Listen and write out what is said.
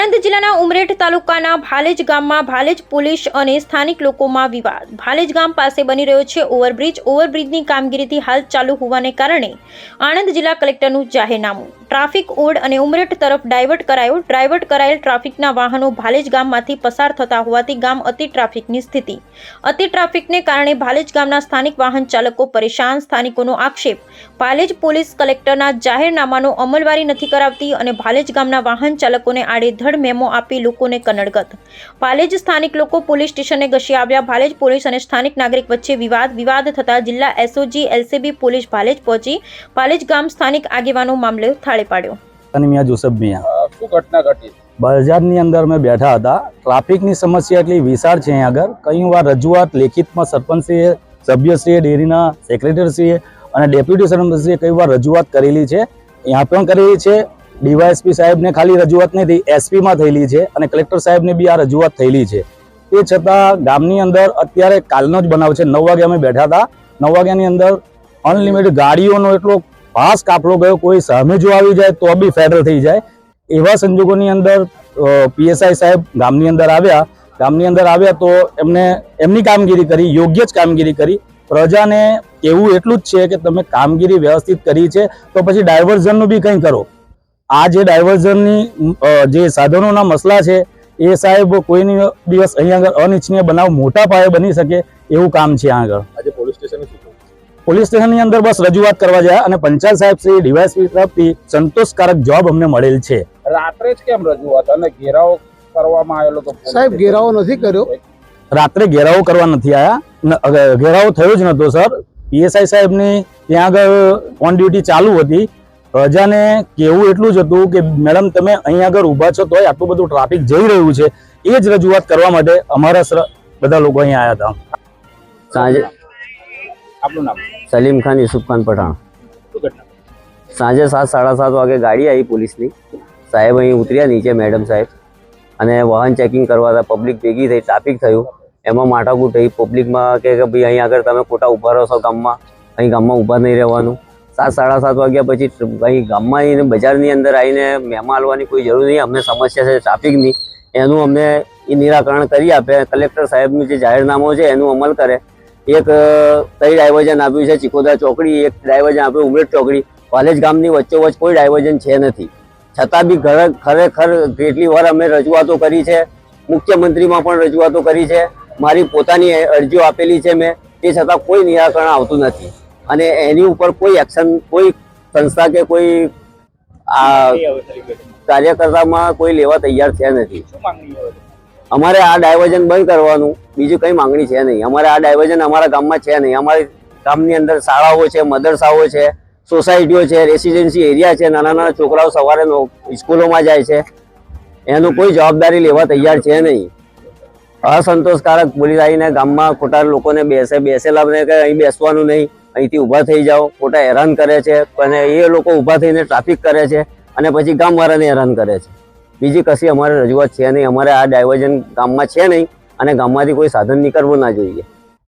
આણંદ જિલ્લાના ઉમરેઠ તાલુકાના ભાલેજ ગામમાં ભાલેજ પોલીસ અને સ્થાનિક લોકોમાં વિવાદ. ભાલેજ ગામ પાસે બની રહ્યો છે ઓવરબ્રિજ. ઓવરબ્રિજની કામગીરીથી હાલ ચાલુ હોવાને કારણે આણંદ જિલ્લા કલેક્ટરનું જાહેરનામું ટ્રાફિક ઓડ અને ઉમરેઠ તરફ ડાયવર્ટ કરાયો. ડાયવર્ટ કરાયેલ ટ્રાફિકના વાહનો ભાલેજ ગામમાંથી પસાર થતા હોવાથી ગામ અતિ ટ્રાફિકની સ્થિતિ. અતિ ટ્રાફિકને કારણે ભાલેજ ગામના સ્થાનિક વાહન ચાલકો પરેશાન, સ્થાનિકોનો આક્ષેપ. ભાલેજ પોલીસ કલેક્ટરના જાહેરનામાનો અમલવારી નથી કરાવતી અને ભાલેજ ગામના વાહન ચાલકોને આડેધડ મેમો આપી લોકોને કનડગત ભાલેજ સ્થાનિક લોકો પોલીસ સ્ટેશને ઘસી આવ્યા. ભાલેજ પોલીસ અને સ્થાનિક નાગરિક વચ્ચે વિવાદ. વિવાદ થતા જિલ્લા એસઓજી, એલસીબી, પોલીસ ભાલેજ પહોંચી. ભાલેજ ગામ સ્થાનિક આગેવાનો મામલે થાળે પાડ્યો. અને મિયા જોસફ મિયા. શું ઘટના ઘટી? બજારની અંદર મેં બેઠા હતા. ટ્રાફિકની સમસ્યા એટલી વિશાળ છે અહીં આગળ. કઈ વાર રજૂઆત લેખિતમાં સરપંચશ્રીએ સભ્યશ્રીએ ડેરીના સેક્રેટરીશ્રીએ અને ડેપ્યુટી સરપંચશ્રીએ કઈ વાર રજૂઆત કરેલી છે? અહીંયા પણ કરેલી છે. ડીવાયએસપી સાહેબને ખાલી રજૂઆત નથી એસપીમાં થયેલી છે અને કલેક્ટર સાહેબને બી આ રજૂઆત થયેલી છે. તે છતાં ગામની અંદર અત્યારે કાલનો જ બનાવ છે. નવ વાગે અમે બેઠા હતા. નવ વાગ્યાની અંદર અનલિમિટેડ ગાડીઓનો એટલો ફાસ્ટ કાફલો ગયો, કોઈ સામે જો આવી જાય તો બી ફેડરલ થઈ જાય. એવા સંજોગોની અંદર પીએસઆઈ સાહેબ ગામની અંદર આવ્યા. ગામની અંદર આવ્યા તો એમને એમની કામગીરી કરી, યોગ્ય જ કામગીરી કરી. પ્રજાને એવું એટલું જ છે કે તમે કામગીરી વ્યવસ્થિત કરી છે, તો પછી ડાયવર્ઝનનું બી કંઈ કરો. આ જે ડાયવર્ઝનની જે સાધનોના મસલા છે, એ સાહેબ કોઈની દિવસ અહીંયા આગળ અનિચ્છનીય બનાવ મોટા પાયે બની શકે એવું કામ છે આગળ. આજે પોલીસ સ્ટેશન? પોલીસ સ્ટેશનની અંદર બસ રજૂઆત કરવા જાય અને પંચાલ સાહેબ શ્રી ડીવાયસપી તરફથી સંતોષકારક જવાબ અમને મળેલ છે. રાત્રે જ કેમ રજૂઆત? અને ઘેરાવો કરવામાં આવેલો તો સાહેબ ઘેરાવો નથી કર્યો. રાત્રે ઘેરાવો કરવા નથી આયા. ઘેરાવો થયો જ નતો સર. પીએસઆઈ સાહેબની ત્યાં આગળ ઓન ડ્યુટી ચાલુ હતી. પ્રજાને કેવું એટલું જ હતું કે મેડમ તમે અહીં આગળ ઊભા છો તોય આટલું બધું ટ્રાફિક જઈ રહ્યું છે. એ જ રજૂઆત કરવા માટે અમારા બધા લોકો અહીંયા આવ્યા હતા. સાંજે આપણું નામ? સલીમ ખાન યુસુફ ખાન પઠાણ સાંજે સાત સાડા સાત વાગે ગાડી આવી પોલીસની સાહેબ અહીં ઉતર્યા નીચે મેડમ સાહેબ અને વાહન ચેકિંગ કરવા હતા પબ્લિક ભેગી થઈ ટ્રાફિક થયું એમાં માથાકૂટ થઈ પબ્લિકમાં કે કે ભાઈ અહીં આગળ તમે ખોટા ઊભા રહો છો ગામમાં અહીં ગામમાં ઊભા નહીં રહેવાનું। સાત, સાડા સાત વાગ્યા પછી અહીં ગામમાં આવીને, બજારની અંદર આવીને મહેમાન આવવાની કોઈ જરૂર નહીં, અમને સમસ્યા છે ટ્રાફિકની એનું અમને એ નિરાકરણ કરી આપે, કલેક્ટર સાહેબનું જે જાહેરનામું છે, એનું અમલ કરે. એક કઈ તઈ ડાયવર્ઝન આપ્યું છે? ચિકોદા ચોકડી એક ડાયવર્ઝન આપ્યું ઉમરેઠ ચોકડી. કોલેજ ગામની વચ્ચોવચ્ચ કોઈ ડાયવર્ઝન છે નથી. છતાં બી ઘરે ખરેખર કેટલી વાર અમે રજૂઆતો કરી છે. મુખ્યમંત્રીમાં પણ રજૂઆતો કરી છે. મારી પોતાની અરજીઓ આપેલી છે મેં. તે છતાં કોઈ નિરાકરણ આવતું નથી. અને એની ઉપર કોઈ એક્શન કોઈ સંસ્થા કે કોઈ આ કાર્યકર્તામાં કોઈ લેવા તૈયાર છે નથી. શું માંગણી હવે? અમારે આ ડાયવર્ઝન બંધ કરવાનું, બીજું કઈ માંગણી છે નહીં. અમારે આ ડાયવર્ઝન અમારા ગામમાં છે નહીં. અમારી ગામની અંદર શાળાઓ છે, મદરસાઓ છે, સોસાયટીઓ છે રેસિડેન્સી એરિયા છે, નાના નાના છોકરાઓ સવારે સ્કૂલોમાં જાય છે. એનું કોઈ જવાબદારી લેવા તૈયાર છે નહીં. અસંતોષકારક પોલીસ આવીને ગામમાં ખોટા લોકોને બેસે, બેસેલા કે અહીં બેસવાનું નહીં. અહીંથી ઊભા થઈ જાઓ. ખોટા હેરાન કરે છે. અને એ લોકો ઊભા થઈને ટ્રાફિક કરે છે અને પછી ગામવાળાને હેરાન કરે છે. બીજી કશી અમારે રજૂઆત છે નહીં. અમારે આ ડાયવર્ઝન ગામમાં છે નહીં અને ગામમાંથી કોઈ સાધન નીકળવું ના જોઈએ.